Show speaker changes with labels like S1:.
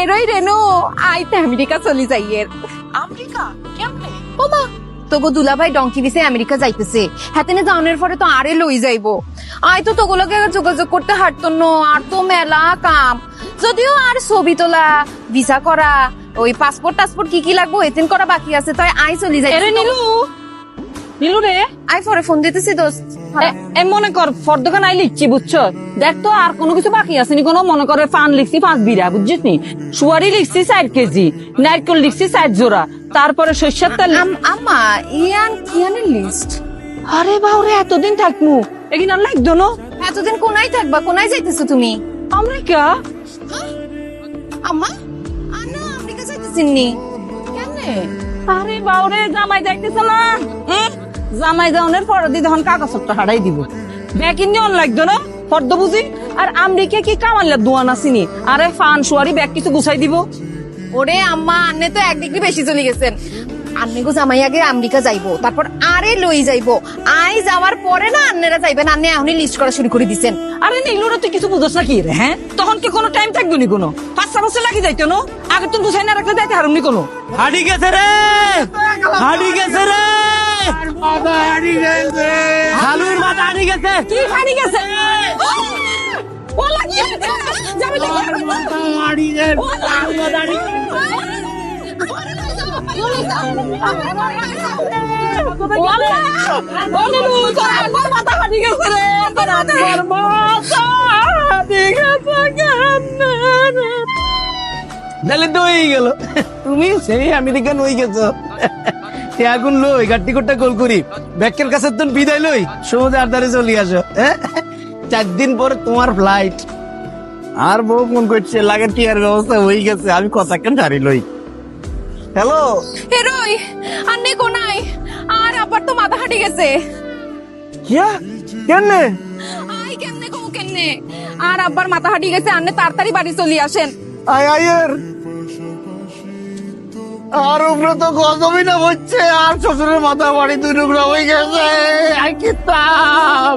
S1: এরই রেনু আইতে আমেরিকা চলি যাইয়ের
S2: আমেরিকা? কেমনে?
S1: ওমা তোগো দুলাভাই ডঙ্কি দিছে আমেরিকা যাইতেছে। হাতেনে যাওয়ানোর পরে তো আরে লই যাইবো। আয় তো তোগুলোকে যোগাযোগ করতে হাঁটতো ন আর তো মেলা কাম। যদিও আর ছবি তোলা ভিসা করা ওই পাসপোর্ট টাসপোর্ট কি কি লাগবো এতেন করা বাকি আছে তাই আই চলি যাই
S2: এরে নীলু! নীলু রে।
S1: আই পরে ফোন দিতেছি দোস্ত।
S2: এ- মনে কর ফর্দখান আই লিখছি বুঝছ? দেখ তো আর কোনো কিছু বাকি আছে নি কোনো মনে করে পান লিখছি পাঁচ বিড়া বুঝছিস নি? সুয়ারি লিখছি চার কেজি নারকেল লিখছি চার জোড়া তারপরে সর্ষের তেল
S1: আম্মা ইয়ান কিয়ানের লিস্ট
S2: আরে বাউরে এতদিন থাকমু। এখানে আর লাগতো না
S1: এতদিন কোনাই থাকবা কোনাই যাইতেছো তুমি?
S2: আমেরিকা?
S1: আম্মা? আনা আমেরিকা যাইতেছিস নি? কেনে
S2: আরে বাউরে জামাই দেখতেছ না? জামাই যাওনের পর দি তখন কাগজটা হারাই দিব। ব্যাগ ইন্নি অন লাগতো না ফর্দ বুঝি। আর আমেরিকা কি কামাল্লা দোয়ান আসিনি আরে ফান সুয়ারি ব্যাগ কিছু গুছাই দিব।
S1: ওরে আম্মা আন্নে তো এক ডিগ্রি বেশি চলে গেছেন। আন্নে গো জামাই আগে আমেরিকা যাইবো তারপর আরে লই যাইবো। আই যাওয়ার পরে না আন্নেরা যাইবেন আন্নে এখনই লিস্ট করা শুরু করে দিছেন।
S2: আরে নীলুরা তুই কিছু বুঝছ না কি রে হ্যাঁ? তখন কি কোনো টাইম থাকবে নি কোনো? পাঁচ ছ বছর লাগি যাইতো না? আগে তো গুছাই না রাখলে যাইতে হারুম নি কোনো?
S3: হাড়ি গেছে রে! হাড়ি গেছে রে! হালুর মাথা গেছে।
S2: কি
S3: তাহলে তো হয়ে গেল। তুমি সেই আমেরিকান হয়ে গেছো। আগুন লই কল করি? ব্যাকের কাছে বিদায় লই সমুদ্রে আড্ডারে চলে আসো হ্যাঁ? চার দিন পরে তোমার ফ্লাইট আর বউ ফোন করছে লাগে টিয়ার ব্যবস্থা হয়ে গেছে আমি কথা কেন লই? হ্যালো
S1: হেরোই আন্নে কোনাই আর আবার তো মাথা হাঁটি গেছে।
S3: কিয়া? কেনে
S1: আই কেমনে কো কেমনে? আর আব্বার মাথা হাঁটি গেছে আন্নে তাড়াতাড়ি বাড়ি চলি আসেন।
S3: আয় আয়ের। আর উপরে তো না আর শ্বশুরের মাথা বাড়ি দুই টুকরা হয়ে গেছে। আই কিতাম